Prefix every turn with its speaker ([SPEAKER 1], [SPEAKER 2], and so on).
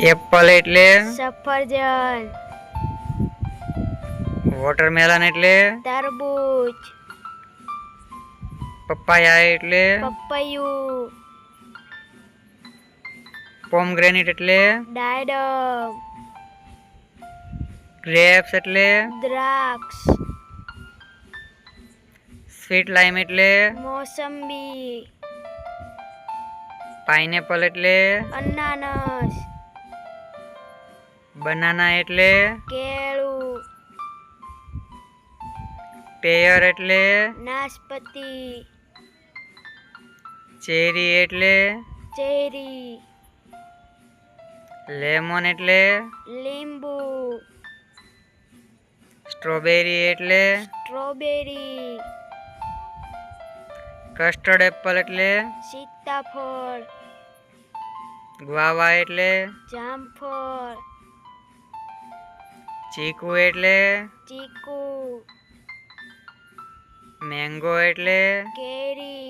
[SPEAKER 1] Apple એટલે?
[SPEAKER 2] સફરજન.
[SPEAKER 1] Watermelon એટલે?
[SPEAKER 2] તરબૂચ.
[SPEAKER 1] પપાયા એટલે?
[SPEAKER 2] પપૈયું.
[SPEAKER 1] પોમગ્રેનેટ એટલે?
[SPEAKER 2] ડાયડમ.
[SPEAKER 1] ગ્રેપ્સ એટલે?
[SPEAKER 2] દ્રાક્ષ.
[SPEAKER 1] સ્વીટ લાઈમ એટલે?
[SPEAKER 2] મોસંબી.
[SPEAKER 1] પાઇનેપલ એટલે?
[SPEAKER 2] અનાનસ.
[SPEAKER 1] બનાના એટલે
[SPEAKER 2] કેળું
[SPEAKER 1] પેયર એટલે
[SPEAKER 2] નાશપતિ
[SPEAKER 1] ચેરી એટલે
[SPEAKER 2] ચેરી
[SPEAKER 1] લેમન એટલે
[SPEAKER 2] લીંબુ
[SPEAKER 1] સ્ટ્રોબેરી એટલે
[SPEAKER 2] સ્ટ્રોબેરી
[SPEAKER 1] કસ્ટર્ડ એપલ એટલે
[SPEAKER 2] સીતાફળ
[SPEAKER 1] ગ્વાવા એટલે
[SPEAKER 2] જામફળ
[SPEAKER 1] ચીકુ એટલે?
[SPEAKER 2] ચીકુ.
[SPEAKER 1] મેંગો એટલે?
[SPEAKER 2] કેરી.